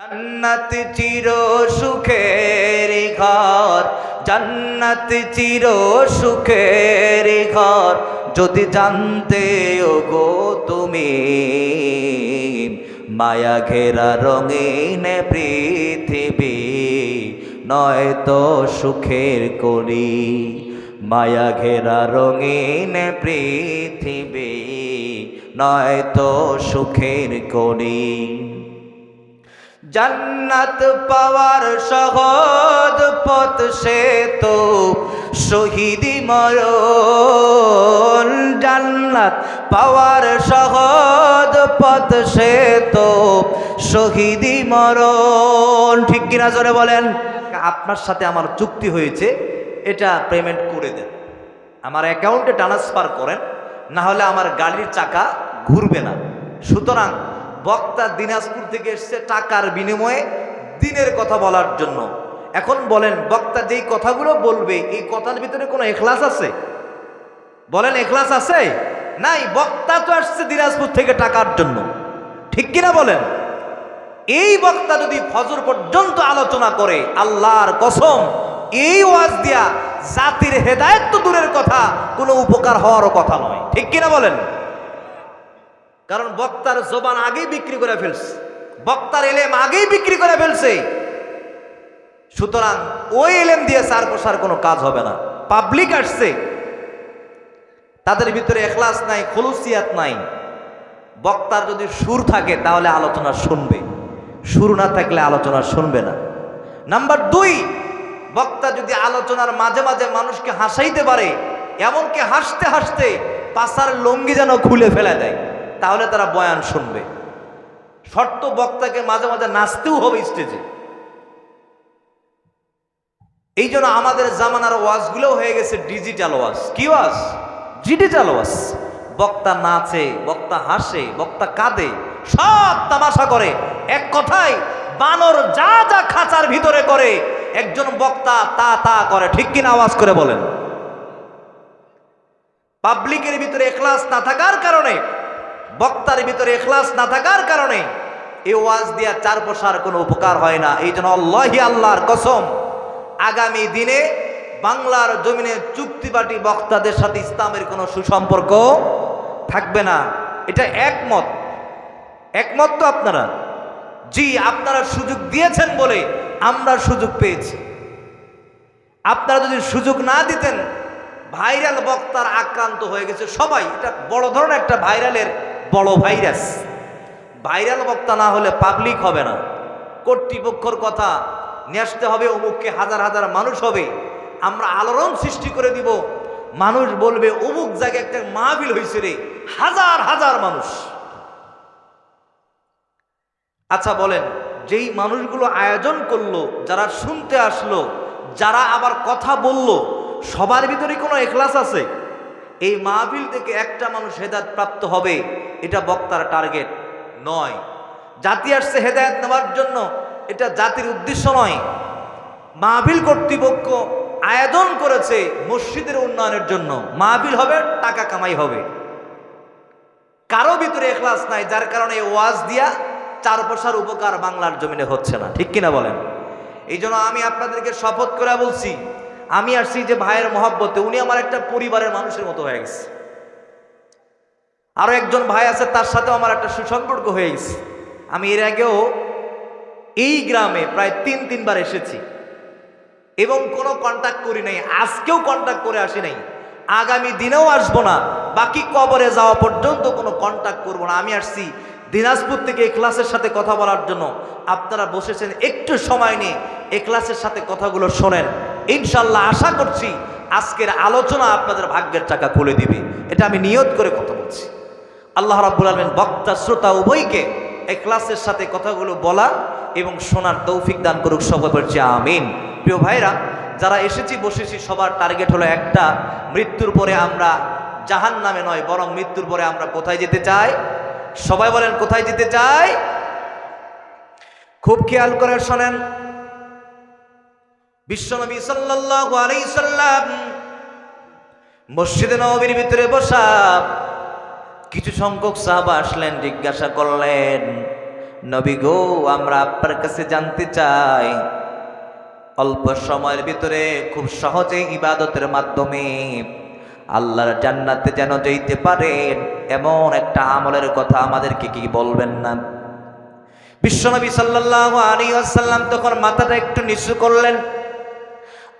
জান্নাত চির সুখের ঘর, জান্নাত চির সুখের ঘর। যদি জানতে গো তুমি, মায়া ঘেরা রঙিন পৃথিবী, নয়তো সুখের করি। মায়া ঘেরা রঙিন পৃথিবী, নয়তো সুখের করি। জান্নাত পাওয়ার সহজ পথ সে তো শহীদি মরণ জান্নাত পাওয়ার সহজ পথ সে তো শহীদি মরণ ঠিক কিনা জোরে বলেন? আপনার সাথে আমার চুক্তি হয়েছে, এটা পেমেন্ট করে দেন। আমার অ্যাকাউন্টে ট্রান্সফার করেন, না হলে আমার গাড়ির চাকা ঘুরবে না। সুতরাং বক্তা দিনাজপুর থেকে এসছে টাকার বিনিময়ে দিনের কথা বলার জন্য। এখন বলেন, বক্তা যেই কথাগুলো বলবে, এই কথার ভিতরে কোনো এখলাস আছে? বলেন, এখলাস আছে? নাই, বক্তা তো আসছে দিনাজপুর থেকে টাকার জন্য। ঠিক কিনা বলেন? এই বক্তা যদি ফজর পর্যন্ত আলোচনা করে, আল্লাহর কসম, এই ওয়াজ দিয়া জাতির হেদায়ত দূরের কথা, কোনো উপকার হওয়ারও কথা নয়। ঠিক কিনা বলেন? কারণ বক্তার জবান আগেই বিক্রি করে ফেলছে। বক্তার এলেম আগেই বিক্রি করে ফেলছে। সুতরাং ওই এলেম দিয়ে সার প্রসার কোনো কাজ হবে না। পাবলিক আসছে। তাদের ভিতরে এখলাস নাই, খলুসিয়াত নাই। বক্তার যদি সুর থাকে, তাহলে আলোচনা শুনবে। সুর না থাকলে আলোচনা শুনবে না। নাম্বার দুই, বক্তা যদি আলোচনার মাঝে মাঝে মানুষকে হাসাইতে পারে, এমনকি হাসতে হাসতে পাশার লঙ্গি যেন খুলে ফেলে দেয়। তাহলে তারা বয়ান শুনবে। শর্ত বক্তাকে মাঝে মাঝে নাচতেও হবে স্টেজে। এই জন্য আমাদের জামানার ওয়াজগুলো হয়ে গেছে ডিজিটাল ওয়াজ। কি ওয়াজ? ডিজিটাল ওয়াজ। বক্তা নাচে, বক্তা হাসে, বক্তা কাঁদে, সব তামাশা করে। এক কথায়, বানর যা যা খাঁচার ভিতরে করে, একজন বক্তা তা তা করে। ঠিক কিনা আওয়াজ করে বলেন? পাবলিকের ভিতরে এখলাস না থাকার কারণে বক্তার ভিতরে এখলাস না থাকার কারণে এই ওয়াজ দিয়া চার প্রসার কোনো উপকার হয় না। এই জন্য আল্লাহি আল্লাহর কসম, আগামী দিনে বাংলার জমিনে চুক্তিবাটি বক্তাদের সাথে ইসলামের কোনো সুসম্পর্ক থাকবে না। এটা একমত। একমত তো আপনারা? জি, আপনারা সুযোগ দিয়েছেন বলে আমরা সুযোগ পেয়েছি। আপনারা যদি সুযোগ না দিতেন, ভাইরাল বক্তার আক্রান্ত হয়ে গেছে সবাই। এটা বড় ধরনের একটা ভাইরালের বড় ভাইরাস। ভাইরাল বক্তা না হলে পাবলিক হবে না। কর্তৃপক্ষর কথা নিয়ে আসতে হবে, অমুককে হাজার হাজার মানুষ হবে। আমরা আলোড়ন সৃষ্টি করে দিব। মানুষ বলবে, অমুক জায়গায় একটা মাহবিল হয়েছে রে, হাজার হাজার মানুষ। আচ্ছা বলেন, যেই মানুষগুলো আয়োজন করল, যারা শুনতে আসলো, যারা আবার কথা বলল, সবার ভিতরে কোনো এখলাস আছে? এই মাহফিল থেকে একটা মানুষ হেদায়ত প্রাপ্ত হবে, এটা বক্তার টার্গেট নয়। জাতি আসছে হেদায়ত নেওয়ার জন্য, এটা জাতির উদ্দেশ্য নয়। মাহফিল কর্তৃপক্ষ আয়োজন করেছে মসজিদের উন্নয়নের জন্য। মাহফিল হবে, টাকা কামাই হবে। কারও ভিতরে এখলাস নাই, যার কারণে ওয়াজ দিয়া চার পয়সার উপকার বাংলার জমিনে হচ্ছে না। ঠিক কিনা বলেন? এই জন্য আমি আপনাদেরকে শপথ করে বলছি আমি আসছি যে ভাইয়ের মহব্বতে, উনি আমার একটা পরিবারের মানুষের মতো হয়ে গেছে। আরও একজন ভাই আছে, তার সাথেও আমার একটা সুসম্পর্ক হয়ে গেছে। আমি এর আগেও এই গ্রামে প্রায় তিন, তিনবার এসেছি। এবং কোনো কন্ট্যাক্ট করি নাই, আজকেও কন্ট্যাক্ট করে আসি নাই। আগামী দিনেও আসব না, বাকি কবরে যাওয়া পর্যন্ত কোনো কন্ট্যাক্ট করব না। আমি আসছি দিনাজপুর থেকে এই ক্লাসের সাথে কথা বলার জন্য। আপনারা বসেছেন, একটু সময় নিয়ে এই ক্লাসের সাথে কথাগুলো শোনেন। ইনশাল্লাহ আশা করছি আজকের আলোচনা আপনাদের ভাগ্যের টাকা খুলে দিবে। এটা আমি নিয়ত করে কথা বলছি। আল্লাহ রাব্বুল আলমিন বক্তা, শ্রোতা উভয়কে এই ক্লাসের সাথে কথাগুলো বলা এবং শোনার তৌফিক দান করুক সবাই বলছি আমিন। প্রিয় ভাইরা, যারা এসেছি, বসেছি, সবার টার্গেট হলো একটা, মৃত্যুর পরে আমরা জাহান নামে নয়, বরং মৃত্যুর পরে আমরা কোথায় যেতে চাই? সবাই বলেন, কোথায় যেতে চাই? খুব খেয়াল করে শোনেন বিশ্বনবী সাল্লাল্লাহু আলাইহি সাল্লাম মসজিদে নবীর ভিতরে বসা কিছু সংখ্যক সাহাবা আসলেন, জিজ্ঞাসা করলেন, নবী গো, আমরা আপনার কাছে জানতে চাই, অল্প সময়ের ভিতরে খুব সহজে ইবাদতের মাধ্যমে আল্লাহর জান্নাতে যেন যেতে পারেন, এমন একটা আমলের কথা আমাদেরকে কি বলবেন না? বিশ্বনবী সাল্লাল্লাহু আলাইহি ওয়াসাল্লাম তখন মাথাটা একটু নিচু করলেন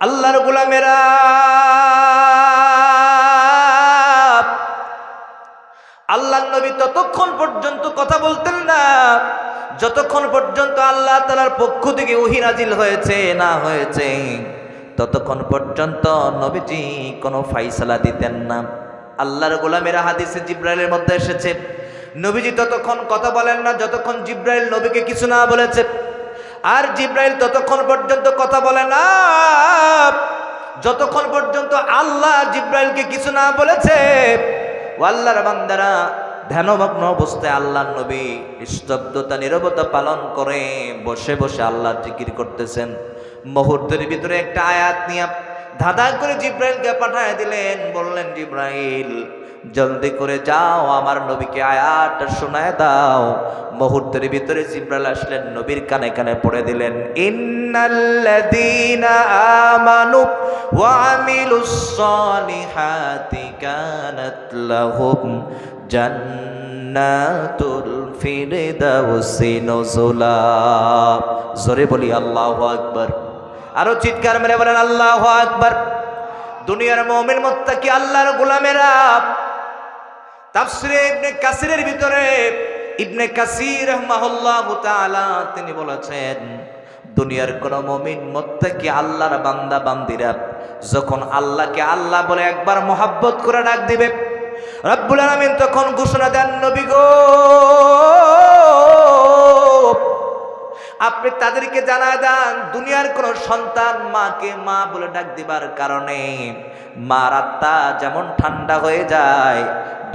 আল্লাহর গোলামেরা। আল্লাহ নবী ততক্ষণ পর্যন্ত কথা বলতেন না। যতক্ষণ পর্যন্ত আল্লাহ তালার পক্ষ থেকে ওহি নাজিল হয়েছে, না হয়েছে, ততক্ষণ পর্যন্ত নবীজি কোনো ফাইসলা দিতেন না। আল্লাহর গোলামেরা হাদিসে জিব্রাইলের মধ্যে এসেছে। নবীজি ততক্ষণ কথা বলেন না, যতক্ষণ জিব্রাইল নবীকে কিছু না বলেছে আর জিব্রাইল ততক্ষণ পর্যন্ত কথা বলে না। যতক্ষণ পর্যন্ত আল্লাহ জিব্রাইলকে কিছু না বলেছে আল্লাহর বান্দারা ধ্যানমগ্ন অবস্থায় আল্লাহ নবী নিস্তব্ধতা, নিরবতা পালন করে বসে বসে আল্লাহ জিকির করতেছেন। মুহূর্তের ভিতরে একটা আয়াত নিয়ে ধাঁধা করে জিব্রাইলকে পাঠায় দিলেন। বললেন, জিব্রাইল জলদি করে যাও, আমার নবীকে আয়াতটা শোনায় দাও। মুহূর্তের ভিতরে জিব্রাইল আসলেন, নবীর কানে কানে পড়ে দিলেন, ইন্নাল্লাযীনা আমানু ওয়া আমিলুস সালিহাতি কানাত লাহুম জান্নাতুল ফিরদাউসি নুজুলা জোরে বলি, আল্লাহু আকবার। আরও চিৎকার মেরে বলেন, আল্লাহু আকবার। দুনিয়ার মুমিন মুত্তাকি, আল্লাহর গোলামেরা তাফসিরে ইবনে কাসিরের ভিতরে ইবনে কাসির রাহমাহুল্লাহু তিনি বলেছেন, দুনিয়ার কোন মুমিন মুত্তাকি আল্লাহর বান্দা বান্দিরা যখন আল্লাহকে আল্লাহ বলে একবার মোহাব্বত করে ডাক দিবে, রব্বুল আলামিন তখন ঘোষণা দেন, নবী গো, আপনি তাদেরকে জানা দেন, দুনিয়ার কোন সন্তান মাকে মা বলে ডাক দিবার কারণে মার আত্মা যেমন ঠান্ডা হয়ে যায়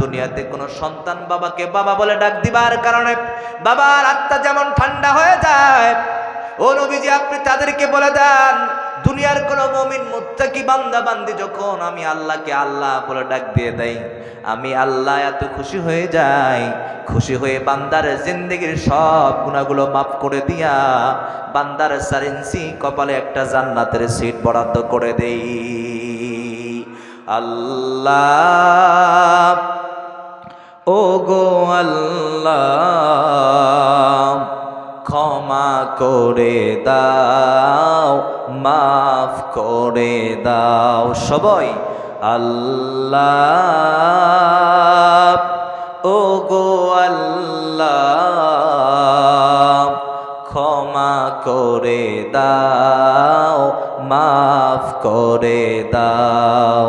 দুনিয়াতে কোনো সন্তান বাবাকে বাবা বলে ডাক দিবার কারণে বাবার আত্মা যেমন ঠান্ডা হয়ে যায়, ও নবীজি আপনি তাদেরকে বলে দেন, দুনিয়ার কোন মমিন মুত্তাকি বান্দা বান্দি যখন আমি আল্লাহকে আল্লাহ বলে ডাক দিয়ে দেই, আমি আল্লাহ এত খুশি হয়ে যাই, খুশি হয়ে বান্দার জিন্দগির সব গুণাগুলো মাফ করে দিয়া বান্দার সারেন্সি কপালে একটা জান্নাতের সিট বরাদ্দ করে দেই। আল্লাহ ও গো আল্লাহ, ক্ষমা করে দাও, মাফ করে দাও সবাই। আল্লাহ ও গো আল্লাহ, ক্ষমা করে দাও, মাফ করে দাও।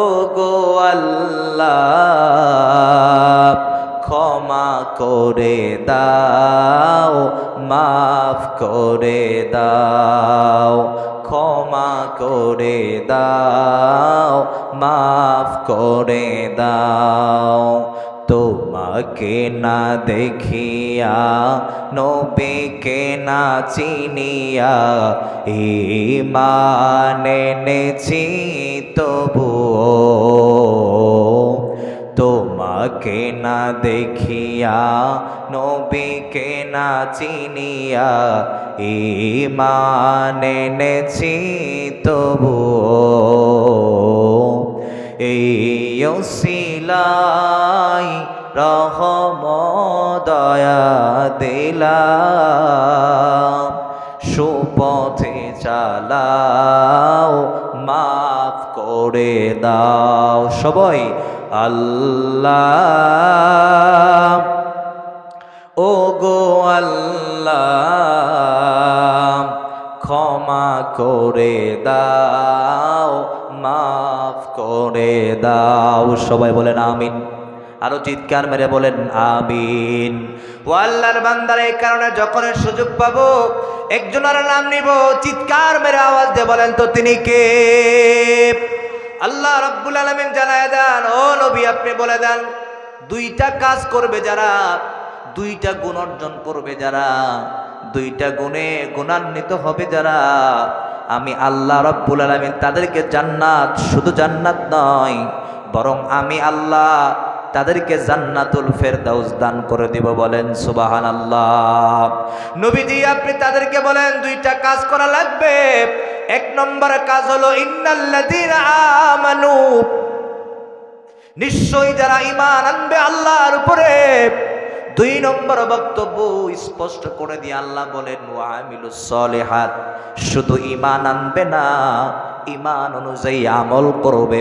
ও গো আল্লাহ, ক্ষমা করে দাও, মাফ করে দাও, ক্ষমা করে দাও, মাফ করে দাও। তোমাকে না দেখিয়া, নবীকে না চিনিয়া ইমান এনেছি। তবুও তোমাকে না দেখিয়া, নবীকে না চিনিয়া ইমান এনেছি তবুও এই সিলাই রহমদয়া দিলাম, সুপথে চালাও মাফ করে দাও সবাই আল্লাহ। ও গো আল্লাহ, ক্ষমা করে দাও, মাফ করে দাও। সবাই বলেন আমিন। আরও চিৎকার মেরে বলেন আমিন। ও আল্লাহর বান্দার এই কারণে যখন সুযোগ পাবো, একজনের নাম নিব, চিৎকার মেরে আওয়াজ দিয়ে বলেন, তো তিনি কে? আল্লাহ রাব্বুল আলামিন জানায় দেন, ও নবী, আপনি বলে দেন, দুইটা কাজ করবে যারা, দুইটা গুণ অর্জন করবে যারা, দুইটা গুণে গুণান্বিত হবে যারা, আমি আল্লাহ রব্বুল আলমিন তাদেরকে জান্নাত, শুধু জান্নাত নয়, বরং আমি আল্লাহ তাদেরকে জান্নাতুল ফেরদাউস দান করে দিব বলেন সুবাহান আল্লাহ নবীজি, আপনি তাদেরকে বলেন, দুইটা কাজ করা লাগবে। এক নম্বর কাজ হলো, ইন্নাল্লাযীনা আমানু। নিশ্চয়ই যারা ইমান আনবে আল্লাহর উপরে দুই নম্বর বক্তব্য স্পষ্ট করে দিয়ে আল্লাহ বলেন সলিহাত শুধু ইমান আনবে না ইমান অনুযায়ী আমল করবে।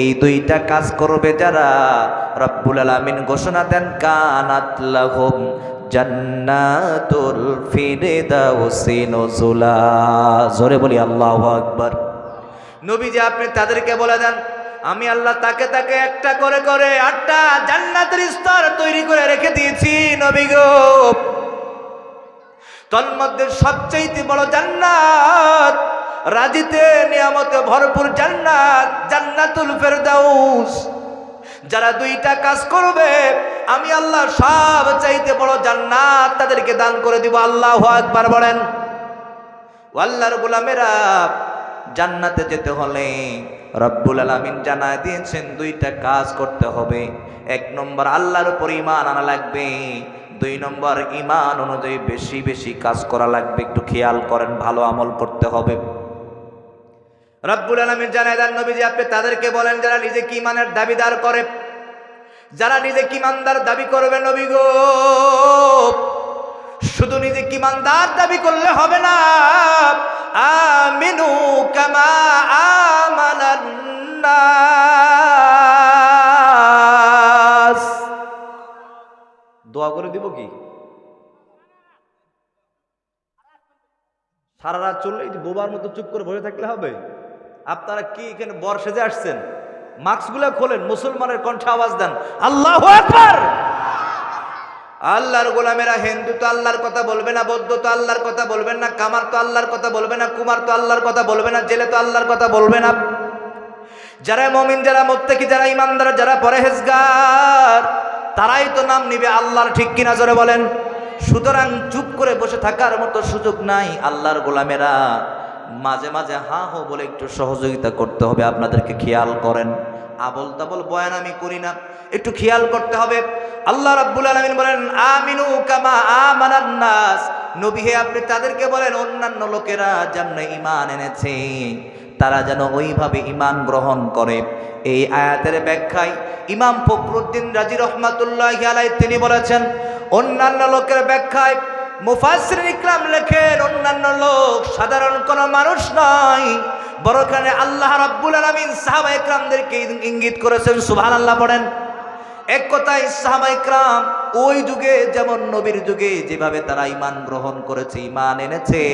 এই দুইটা কাজ করবে যারা, রব্বুল আলামিন ঘোষণা দেন, কানাত লাহুম জান্নাতুল ফিরদাউসি নুজুলা জোরে বলি আল্লাহু আকবার। নবীজি আপনি তাদেরকে বলে দেন আমি আল্লাহ তাকে তাকে একটা করে করে আটটা জান্নাতের স্তর তৈরি করে রেখে দিয়েছি, নবী গো। তন্মধ্যে সবচেয়ে বড় জান্নাত, রাজিতে নিয়ামতে ভরপুর জান্নাত, জান্নাতুল ফেরদাউস। যারা দুইটা কাজ করবে, আমি আল্লাহ সব চাইতে বড় জান্নাত তাদেরকে দান করে দিব, আল্লাহ একবার বলেন। আল্লাহর গোলামেরা জান্নাতে যেতে হলে রব্বুল আলামিন জানায় দিয়েছেন, দুইটা কাজ করতে হবে। এক নম্বর, আল্লাহর উপর ইমান আনা লাগবে। দুই নম্বর ইমান অনুযায়ী বেশি বেশি কাজ করা লাগবে। একটু খেয়াল করেন, ভালো আমল করতে হবে। রব্বুল আলমীর জানায় দেন, নবীজি আপনি তাদেরকে বলেন, যারা নিজেকে ইমানের দাবিদার করে, যারা নিজেকে ইমানদার দাবি করবে, নবী গো। শুধু নিজেকে ইমানদার দাবি করলে হবে না। আমিনু কামা আমানান্নাস দোয়া করে দিব কি? সারা রাত চললে যে বোবার মতো চুপ করে বসে থাকলে হবে। আপনারা কি এখানে বর সেজে আসছেন? মাস্কগুলো খোলেন, মুসলমানের কণ্ঠে আওয়াজ দেন। আল্লাহ আল্লাহর গোলামেরা হিন্দু তো আল্লাহর কথা বলবে না, বৌদ্ধ তো আল্লাহর কথা বলবেন না, কামার তো আল্লাহর কথা বলবে না, কুমার তো আল্লাহর কথা বলবে না, জেলে তো আল্লাহর কথা বলবে না। যারা মমিন, যারা মোত্তেকি, যারা ইমানদার যারা পরেহেজগার, তারাই তো নাম নিবে আল্লাহর, ঠিক কিনা জোরে বলেন? সুতরাং চুপ করে বসে থাকার মতো সুযোগ নাই আল্লাহর গোলামেরা। মাঝে মাঝে হা হো বলে একটু সহযোগিতা করতে হবে, আপনাদেরকে খেয়াল করেন। আবল তাবল বয়ান আমি করি না। একটু খেয়াল করতে হবে। আল্লাহ রাব্বুল আলামিন বলেন, আমিনু কামা আমানান নাস। নবী হে, আপনি তাদেরকে বলেন, অন্যান্য লোকেরা যেমন ঈমান এনেছে, তারা যেন ওইভাবে ঈমান গ্রহণ করে। এই আয়াতের ব্যাখ্যায় ইমাম ফখরুদ্দিন রাজি রহমাতুল্লাহ আলাই তিনি বলেছেন, অন্যান্য লোকের ব্যাখ্যায় মুফাসির ইকরাম লেখেন, অন্যান্য লোক সাধারণ কোনো মানুষ নয়। বড়খানে আল্লাহ রাব্বুল আলামিন সাহাবা ইকরামদেরকে ইঙ্গিত করেছেন, সুবহানাল্লাহ পড়েন। এক কথায় সাহাবা ইকরাম ওই যুগে, যেমন নবীর যুগে, যেভাবে তারা ইমান গ্রহণ করেছে ইমান এনেছে,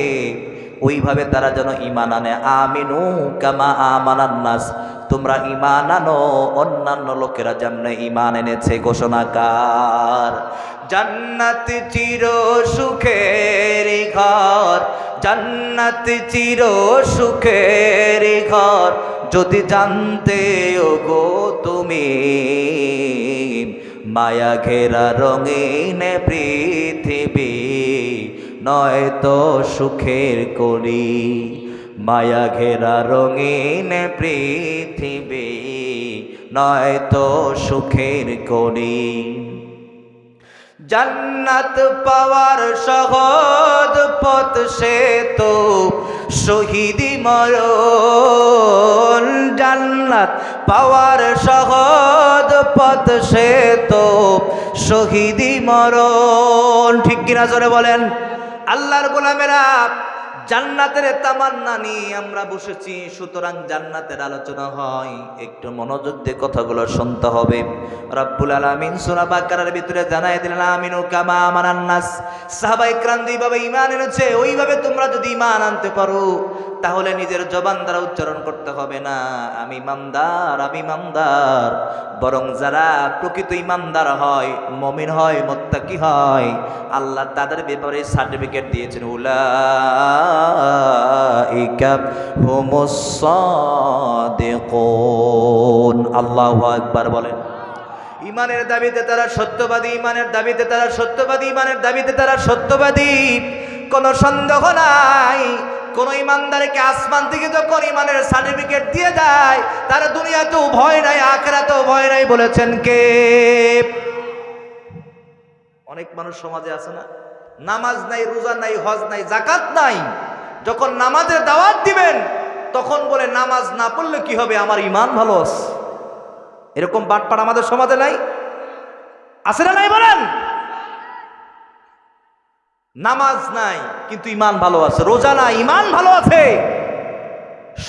ওইভাবে তারা যেন ইমান আনে। আমিনু কামা আমানান নাস, তোমরা ইমান আনো, অন্যান্য লোকেরা যেমন ইমান এনেছে, ঘোষণাকার। জান্নাত চির সুখের ঘর জান্নাত চির সুখের ঘর। যদি জানতে ও গো তুমি, মায়া ঘেরা রঙিন পৃথিবী নয় তো সুখের করি। মায়া ঘেরা রঙিন পৃথিবী নয় তো সুখের করি। জান্নাত পাওয়ার সহজ পথ সে তো শহীদি মরণ। জান্নাত পাওয়ার সহজ পথ সে তো শহীদি মরণ। ঠিক কিনা জোরে বলেন? আল্লাহর গোলামেরা জান্নাতের তামান্না নিয়ে আমরা বসেছি সুতরাং জান্নাতের আলোচনা হয় একটু মনোযোগ দিয়ে কথাগুলো শুনতে হবে রব্বুল আলামিন সূরা বাকারার ভিতরে জানাই দিলেন আমিনু কামা আমানান নাস সাহাবায়ে کرام যেভাবে ঈমান এনেছে ওইভাবে তোমরা যদি ঈমান আনতে পারো তাহলে নিজের জবান দ্বারা উচ্চারণ করতে হবে না। আমি ইমানদার আমি ইমানদার। বরং যারা প্রকৃত ইমানদার হয়, মমিন হয়, মোত্তাকি হয়, আল্লাহ তাদের ব্যাপারে সার্টিফিকেট দিয়েছেন। সাদিকুন। আল্লাহু আকবার বলেন। ইমানের দাবিতে তারা সত্যবাদী, ইমানের দাবিতে তারা সত্যবাদী, ইমানের দাবিতে তারা সত্যবাদী। কোনো সন্দেহ নাই। কোন ইমানদারকে আসমান থেকে যখন ইমানের সার্টিফিকেট দিয়ে দেয়, তার দুনিয়াতেও ভয় নাই, আখেরাতেও ভয় নাই, বলেছেন কে? অনেক মানুষ সমাজে আছে না? নামাজ নাই, রোজা নাই, হজ নাই জাকাত নাই। যখন নামাজের দাওয়াত দিবেন, তখন বলে, নামাজ না পড়লে কি হবে? আমার ইমান ভালো এরকম বাটপাড় আমাদের সমাজে নাই? আছে না নাই বলেন? নামাজ নাই, কিন্তু ইমান ভালো আছে, রোজা নাই ইমান ভালো আছে।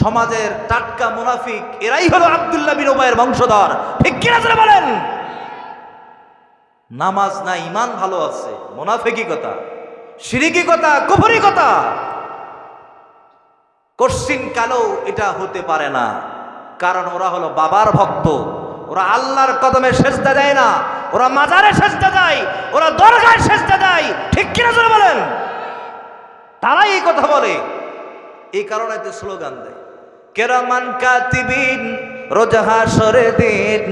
সমাজের টাটকা মুনাফিক, এরাই হলো আব্দুল্লাহ বিন ওবায়ের বংশধর। ঠিক কিনা বলেন? নামাজ নাই ইমান ভালো আছে মুনাফিকি কথা সিরিকি কথা কুফরি কথা কশ্চিন কালেও এটা হতে পারে না, কারণ ওরা হলো বাবার ভক্ত। ওরা আল্লাহর কদমে সেজদা দেয় না। ওরা মাজারে সেজদা দেয়, ওরা দরগায় সেজদা দেয়। ঠিক কিনা জোরে বলেন? তারাই এই কথা বলে। এই কারণে তো স্লোগান দেয়, কেরামান কাতিবিন রোজাহা সরে দিন,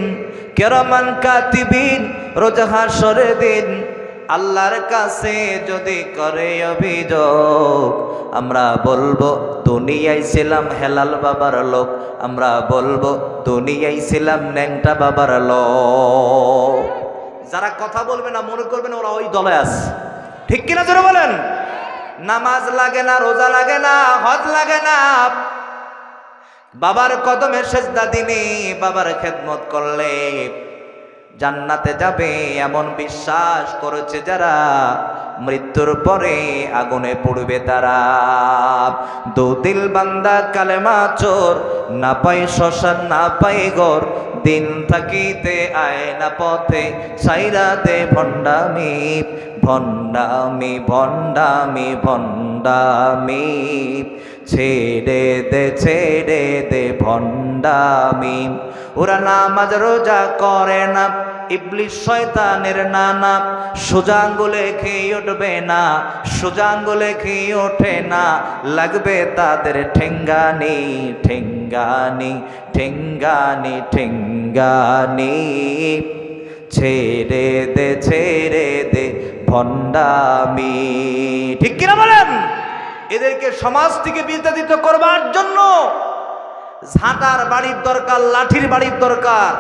কেরামান কাতিবিন রোজাহা সরে দিন। আল্লাহর কাছে যদি করে অভিযোগ, আমরা বলব, দুনিয়ায় ছিলাম হেলাল বাবার লোক। আমরা বলব, দুনিয়ায় ছিলাম ন্যাংটা বাবার লোক। যারা কথা বলবে না, মনে করবে না ওরা ওই দলে আছে। ঠিক কিনা জোরে বলেন? নামাজ লাগে না, রোজা লাগে না, হজ লাগে না। বাবার কদমে সেজদা দিনে বাবার খেদমত করলে জান্নাতে যাবে এমন বিশ্বাস করেছে যারা, মৃত্যুর পরে আগুনে পড়বে তারা। দুদিল বান্দা কালেমা চোর, না পাই শ্মশান, না পাই গর দিন থাকিতে আয় না পথে সাইরাতে ভণ্ডামি। ভণ্ডামি ভণ্ডামি ভণ্ডামি। ছেড়ে দে ছেড়ে দে, ভণ্ডামি। ওরা নামাজ রোজা করে না ইবলিশ শয়তানের নানা। সোজা আঙ্গুলে খেয়ে উঠবে না, সোজা আঙ্গুলে খেয়ে ওঠে না। লাগবে তাদের ঠেঙ্গানি ঠেঙ্গানি ঠেঙ্গানি ঠেঙ্গানি। ছেড়ে দে ছেড়ে দে ভণ্ডামি। ঠিক কিনা বলেন? এদেরকে সমাজ থেকে বিতাড়িত করবার জন্য ঝাঁটার বাড়ির দরকার, লাঠির বাড়ির দরকার।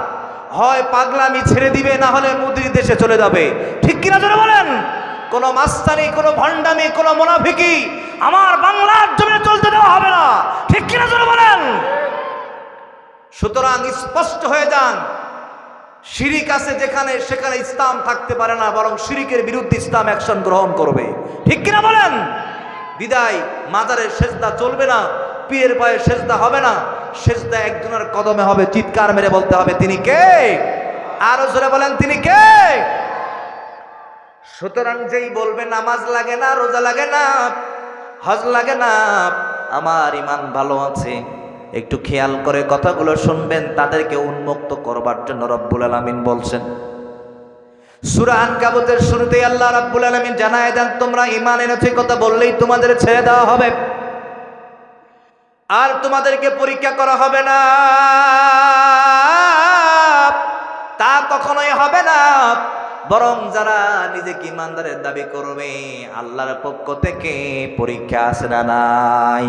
হয় পাগলামি ছেড়ে দিবে, না হলে মুদির দেশে চলে যাবে। ঠিক কিনা জোরে বলেন? কোন মাস্তানি, কোনো ভণ্ডামি, কোনো মোনাফিকি আমার বাংলার জমিনে চলতে দেওয়া হবে না। ঠিক কিনা জোরে বলেন? সুতরাং স্পষ্ট হয়ে যান শিরিক আছে যেখানে, সেখানে ইসলাম থাকতে পারে না, বরং শিরিকের বিরুদ্ধে ইসলাম অ্যাকশন গ্রহণ করবে। ঠিক কিনা বলেন? বিদায় মাজারের সেজদা চলবে না, পীরের পায়ে সেজদা হবে না, সেজদা একজনের কদমে হবে, চিৎকার মেরে বলতে হবে, তিনি কে? আরও জোরে বলেন, তিনি কে? সুতরাং যেই বলবে, নামাজ লাগে না, রোজা লাগে না, হজ লাগে না, আমার ইমান ভালো আছে। একটু খেয়াল করে কথাগুলো শুনবেন, তাদেরকে উন্মুক্ত করবার জন্য রব্বুল আলামিন বলছেন। সূরা আনকাবুতের শুরুতেই আল্লাহ রাব্বুল আলামিন জানায় দেন, তোমরা ঈমান এনেছো কথা বললেই তোমাদের ছেড়ে দেওয়া হবে। আর তোমাদেরকে পরীক্ষা করা হবে না। তা কখনোই হবে না। বরং যারা নিজেকে ইমানদারের দাবি করবে, আল্লাহর পক্ষ থেকে পরীক্ষা আসে না নাই?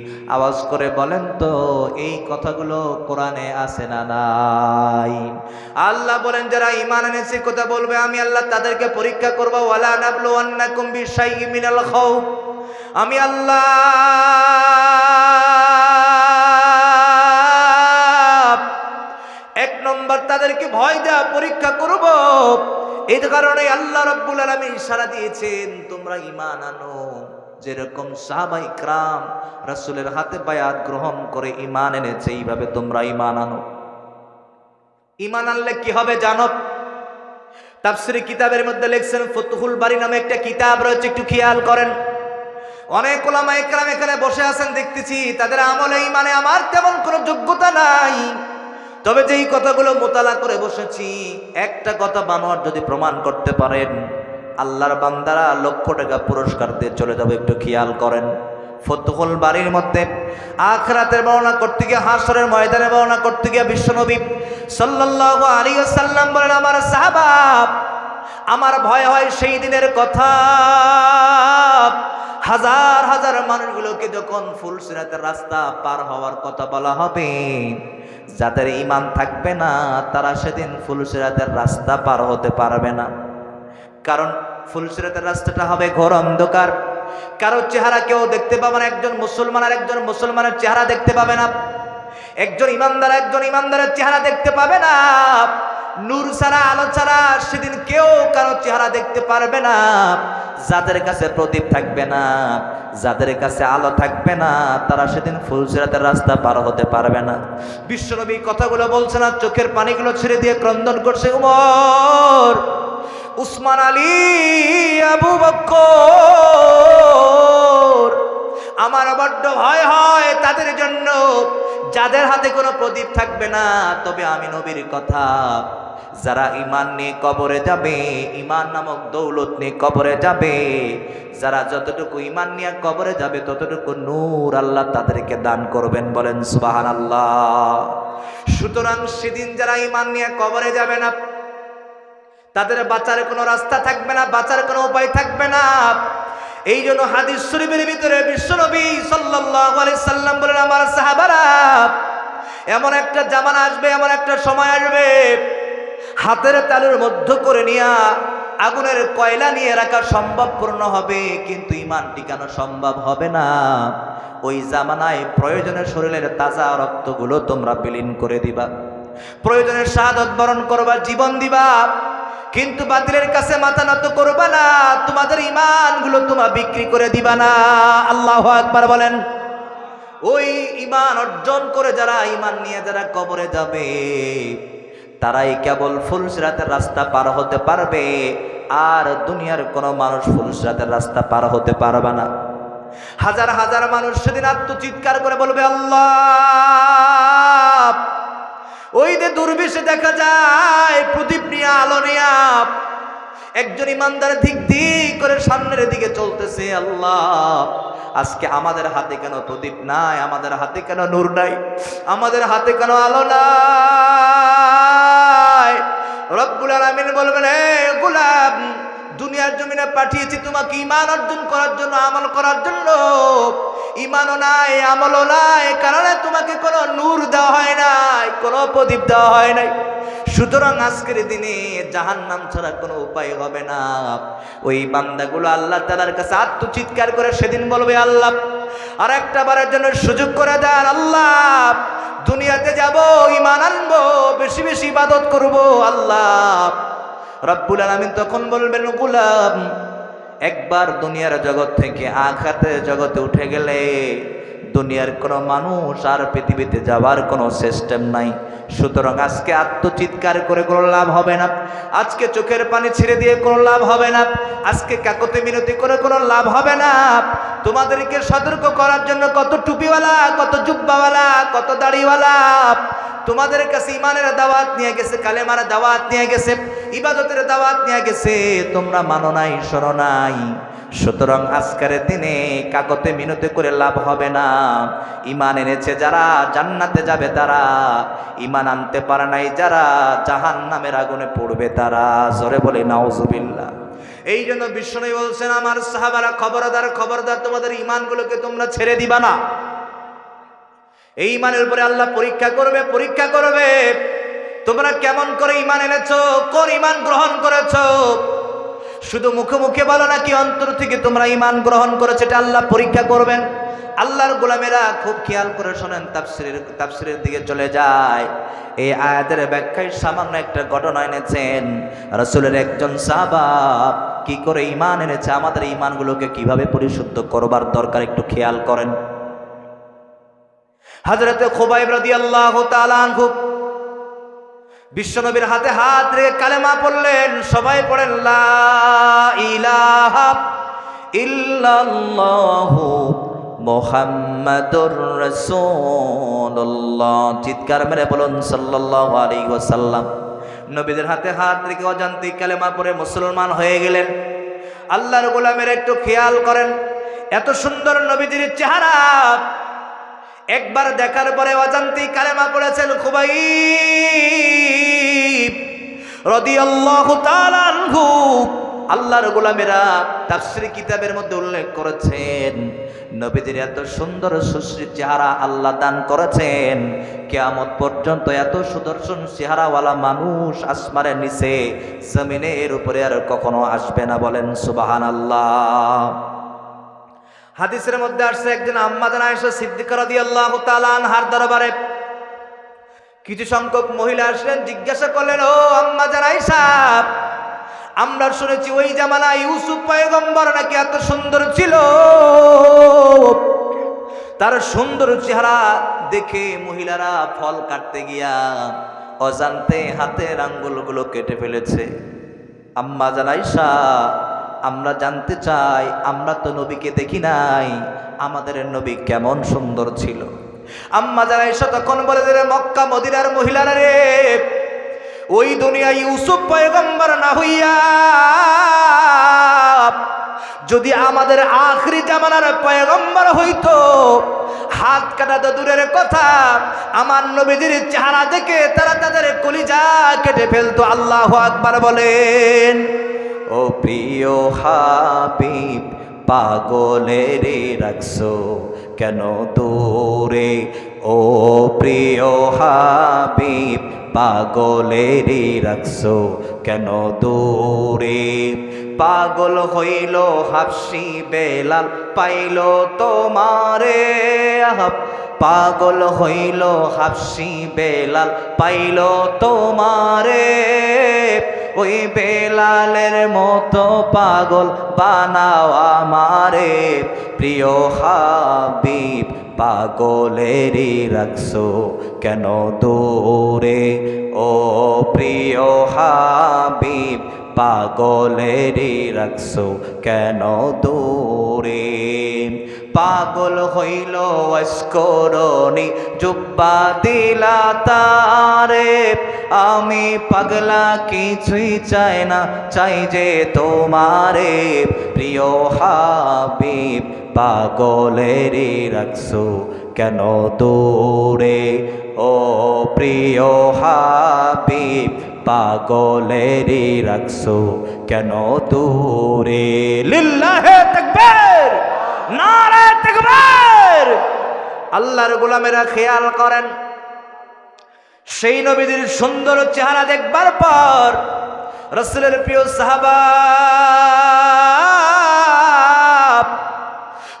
আওয়াজ করে বলেন তো, এই কথাগুলো কোরআনে আছে না নাই? আল্লাহ বলেন, যারা ইমান এনেছে কথা বলবে, আমি আল্লাহ তাদেরকে পরীক্ষা করব, ওয়ালা নাবলু আন্নাকুম বিশাইয়্যিন মিনাল খাউফ। আমি আল্লাহ এক নম্বর তাদেরকে ভয় দেওয়া পরীক্ষা করব। এই কারণে আল্লাহ রব্বুল আলমী ইশারা দিয়েছেন, তোমরা ইমান আনো। যেরকম সাহাবাই ক্রাম রাসূলের হাতে বায়াত গ্রহণ করে ইমান এনেছে, এইভাবে তোমরা ইমান আনো। ইমান আনলে কি হবে জানো? তাফসিরি কিতাবের মধ্যে লিখছেন, ফতুহুল বাড়ি নামে একটা কিতাব রয়েছে, একটু খেয়াল করেন। অনেক ওলামা একরাম এখানে বসে আছেন, দেখতেছি তাদের আমলে ইমানে আমার তেমন কোনো যোগ্যতা নাই। তবে যেই কথাগুলো মোতালা করে বসেছি, একটা কথা বানোয়ার যদি প্রমাণ করতে পারেন আল্লাহর বান্দারা লক্ষ টাকা পুরস্কার দিয়ে চলে যাবে, একটু খেয়াল করেন। ফতুহুল বাড়ির মধ্যে, আখরাতের বর্ণনা করতে গিয়ে হাসরের ময়দানে বর্ণনা করতে গিয়ে বিশ্বনবী সাল্লাল্লাহু আলাইহি বলেন, আমার সাহাবা, আমার ভয় হয় সেই দিনের কথা। হাজার হাজার মানুষগুলোকে যখন ফুলসিরাতের রাস্তা পার হওয়ার কথা বলা হবে, যাদের ইমান থাকবে না, তারা সেদিন ফুলসিরাতের রাস্তা পার হতে পারবে না। কারণ ফুলসিরাতের রাস্তাটা হবে ঘোর অন্ধকার। কারও চেহারা কেউ দেখতে পাবে না, একজন মুসলমান আর একজন মুসলমানের চেহারা দেখতে পাবে না। একজন ইমানদার একজন ইমানদারের চেহারা দেখতে পাবে না। নূর ছাড়া, আলো ছাড়া সেদিন কেউ কারও চেহারা দেখতে পারবে না। যাদের কাছে প্রদীপ থাকবে না, যাদের কাছে আলো থাকবে না, তারা সেদিন ফুলসিরাতের রাস্তা পার হতে পারবে না। বিশ্বনবী কথাগুলো বলছে না চোখের পানিগুলো ছেড়ে দিয়ে ক্রন্দন করছে উমর। উসমান আলী, আবু বক্কর। আমার বড্ড ভয় হয় তাদের জন্য। যাদের হাতে কোনো প্রদীপ থাকবে না, তবে আমি নবীর কথা। যারা ইমান নিয়ে কবরে যাবে ইমান নামক দৌলত নিয়ে কবরে যাবে, যারা যতটুকু ইমান নিয়ে কবরে যাবে, ততটুকু নূর আল্লাহ তাদেরকে দান করবেন বলেন সুবাহান আল্লাহ সুতরাং সেদিন যারা ইমান নিয়ে কবরে যাবে না তাদের বাঁচার কোনো রাস্তা থাকবে না, বাঁচার কোনো উপায় থাকবে না। এই জন্য হাদিস শরীফের ভিতরে বিশ্বনবী সাল্লাম বলেন, আমার সাহাবারা, এমন একটা জামানা আসবে, এমন একটা সময় আসবে, হাতের তালুর মধ্য করে নিয়া আগুনের কয়লা নিয়ে রাখা সম্ভবপূর্ণ হবে, কিন্তু ইমান টিকানো সম্ভব হবে না। ওই জামানায় প্রয়োজনে শরীরের তাজা রক্তগুলো তোমরা বিলীন করে দিবা। প্রয়োজনের সাদত বরণ করবা, জীবন দিবা। কিন্তু বাতিলের কাছে মাথা নত করবা না। তোমাদের ইমানগুলো তোমা বিক্রি করে দিবা না। আল্লাহ একবার বলেন। ওই ইমান অর্জন করে যারা ইমান নিয়ে যারা কবরে যাবে, তারাই কেবল ফুলসিরাতের রাস্তা পার হতে পারবে, আর দুনিয়ার কোনো মানুষ ফুলসিরাতের রাস্তা পার হতে পারবে না। হাজার হাজার মানুষ সেদিন আত্মচিৎকার করে বলবে, আল্লাহ! ওই যে দুর্বিষে দেখা যায়, প্রদীপ নিয়ে, আলো নিয়া, একজন ইমানদার দিক দিক করে সামনের দিকে চলতেছে, আল্লাহ। আজকে আমাদের হাতে কেন প্রদীপ নাই? আমাদের হাতে কেন নূর নাই? আমাদের হাতে কেন আলো নাই? রব্বুল আলামিন বলবেন হে গোলাম দুনিয়ার জমিনে পাঠিয়েছি তোমাকে ইমান অর্জন করার জন্য, আমল করার জন্য। ইমানও নাই, আমলও নাই, কারণে তোমাকে কোনো নূর দেওয়া হয় নাই, কোনো প্রদীপ দেওয়া হয় নাই। সুতরাং আজকের দিনে জাহান নাম ছাড়া কোনো উপায় হবে না। ওই বান্দাগুলো আল্লাহ তালার কাছে আত্মচিৎকার করে সেদিন বলবে, আল্লাহ আর একটা বারের জন্য সুযোগ করে দেন, আল্লাহ, দুনিয়াতে যাব, ইমান আনব, বেশি বেশি ইবাদত করব, আল্লাহ। রব্বুল আলমিন তখন বলবেন, গুলাম, একবার দুনিয়ার জগৎ থেকে আঘাতের জগতে উঠে গেলে দুনিয়ার কোনো মানুষ আর পৃথিবীতে যাওয়ার কোনো সিস্টেম নাই। সুতরাং আজকে আত্মচিৎকার করে কোনো লাভ হবে না। আজকে চোখের পানি ছেড়ে দিয়ে কোনো লাভ হবে না। আজকে কাকতে মিনতি করে কোনো লাভ হবে না। তোমাদেরকে সতর্ক করার জন্য কত টুপিওয়ালা, কত জুব্বাওয়ালা, কত দাড়িওয়ালা। তোমাদের কাছে ইমানের দাওয়াত নিয়ে গেছে, কালেমার দাওয়াত নিয়ে গেছে। ইবাদতের দাওয়াত নিয়ে গেছে, তোমরা মানো নাই, শোনো নাই। সুতরাং আজকের দিনে কাকতে মিনতে করে লাভ হবে না। ইমান এনেছে যারা, জান্নাতে যাবে তারা। ইমান আনতে পারে নাই যারা জাহান নামের আগুনে পড়বে তারা। জোরে বলে, নাউজুবিল্লাহ। এই জন্য বিষ্ণু বলছেন, আমার সাহাবারা খবরদার খবরদার, তোমাদের ইমানগুলোকে তোমরা ছেড়ে দিবা না। এই ইমানের উপরে আল্লাহ পরীক্ষা করবে পরীক্ষা করবে। তোমরা কেমন করে ইমান এনেছো? কোন ইমান গ্রহণ করেছ? শুধু মুখে মুখে বলো নাকি অন্তর থেকে তোমরা ইমান গ্রহণ করেছ? এটা আল্লাহ পরীক্ষা করবেন। আল্লাহর গোলামেরা খুব খেয়াল করে শোনেন, তাফসিরের তাফসিরের দিকে চলে যায়। এই আয়াতের ব্যাখ্যায় সামান্য একটা ঘটনা এনেছেন। রসুলের একজন সাহাবাব কি করে ইমান এনেছে? আমাদের ইমানগুলোকে কীভাবে পরিশুদ্ধ করবার দরকার একটু খেয়াল করেন। হাজরতে খোবাইব রাদিয়াল্লাহু তাআলা আনহু বিশ্বনবীর হাতে হাত রেখে কালেমা পড়লেন, সবাই পড়েন ইল্লাল্লাহু মুহাম্মাদুর রাসূলুল্লাহ। চিৎকার মেরে বলুন, সাল্লাল্লাহু আলাইহি ওয়াসাল্লাম। নবীদের হাতে হাত রেখে অজান্তিক কালেমা পড়ে মুসলমান হয়ে গেলেন। আল্লাহর গোলামের একটু খেয়াল করেন, এত সুন্দর নবীদের চেহারা একবার দেখার পরে অজান্তি কালেমা পড়েছেন খুবাই আল্লাহর গোলামেরা তাফসীর কিতাবের মধ্যে উল্লেখ করেছেন নবীদের এত সুন্দর সুশ্রী চেহারা আল্লাহ দান করেছেন, কেয়ামত পর্যন্ত এত সুদর্শন চেহারাওয়ালা মানুষ আসমানের নিচে, জমিনের উপরে আর কখনো আসবে না বলেন সুবাহান আল্লাহ হাদিসের মধ্যে আসছে একজন আম্মাদান আয়েশা সিদ্দিকা রাদিয়াল্লাহু তাআলা আনহার দরবারে কিছু সংখ্যক মহিলা আসলেন, জিজ্ঞাসা করলেন, ও আম্মাজান আয়েশা, আমরা শুনেছি ওই জামানা ইউসুফ পয়গম্বর নাকি এত সুন্দর ছিল। তার সুন্দর চেহারা দেখে মহিলারা ফল কাটতে গিয়া অজান্তে হাতের আঙ্গুলগুলো কেটে ফেলেছে। আম্মা জানাইসা আমরা জানতে চাই, আমরা তো নবীকে দেখি নাই, আমাদের নবী কেমন সুন্দর ছিল। আম্মা জানাইসা তখন বলে দিলে, মক্কা মদিনার মহিলারা রে, ওই দুনিয়া ইউসুফ পয়গম্বর না হইয়া, যদি আমাদের আখরি জামানার পয়গম্বর হইতো, হাত কাটা দূরের কথা, আমার নবীদের চেহারা দেখে তারা তাদের কলিজা কেটে ফেলতো। আল্লাহ আকবার বলেন। ও প্রিয় হাবিব, পাগলের রাখছো কেন দূরে? ও প্রিয় হাবিব, পাগলের রাখছো কেন দূরে? পাগল হইল হাফসি বেলাল, পাইল তোমারে আহাব। পাগল হইল হাফসি বেলাল, পাইল তোমারে ওই বেলালের মতো পাগল বানাও আমারে। প্রিয় হাবিব, পাগলেরই রাখছো কেন দূরে? ও প্রিয় হাবিব, পাগলেরই রাখছো কেন দূরে? পাগল হইল, অস্করণী জুব্বা দিলা তারে। আমি পাগলা কিছুই চাই না, চাই যে তোমারে। প্রিয় হাবিব, পাগলেরই রাখছো কেন দূরে? ও প্রিয় হাবিব, পাগলেরই রাখছো কেন দূরে? লিল্লাহে তাকবীর! আল্লাহর গোলামেরা খেয়াল করেন, সেই নবীদের সুন্দর চেহারা দেখবার পর রসুলের প্রিয় সাহাবা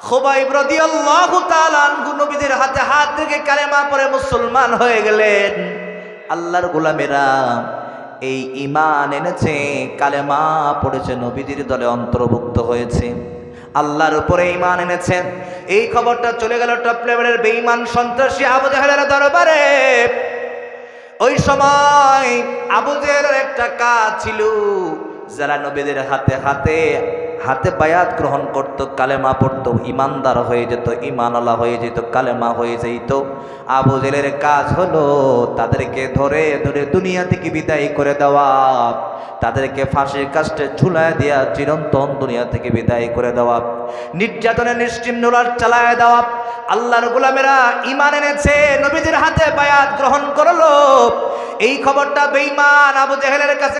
খোবাইব রাদিয়াল্লাহু তাআলা নবীদের হাতে হাত রেখে কালেমা পরে মুসলমান হয়ে গেলেন। আল্লাহর গোলামেরা এই ইমান এনেছে, কালেমা পড়েছে নবীদের দলে অন্তর্ভুক্ত হয়েছে। আল্লাহর উপরে ইমান এনেছেন। এই খবরটা চলে গেল টপ লেভেলের বেঈমান সন্ত্রাসী আবু জাহেলের দরবারে। ওই সময় আবু জাহেলের একটা কাজ ছিল। যারা নবীদের হাতে হাতে হাতে বায়াত গ্রহণ করত, কালেমা পড়তো, ইমানদার হয়ে যেত ইমানওয়ালা হয়ে যেত, কালেমা হয়ে যেত। আবু জেলের কাজ হলো তাদেরকে ধরে ধরে দুনিয়া থেকে বিদায় করে দেওয়া। তাদেরকে ফাঁসির কাস্টে ঝুলায় দেওয়া চিরন্তন দুনিয়া থেকে বিদায় করে দেওয়া। নির্যাতনে নিশ্চিম নোলার চালায় দেওয়া। আল্লাহর গোলামেরা ইমান এনেছে, নবীদের হাতে বায়াত গ্রহণ করল। এই খবরটা বেঈমান আবু জেহেলের কাছে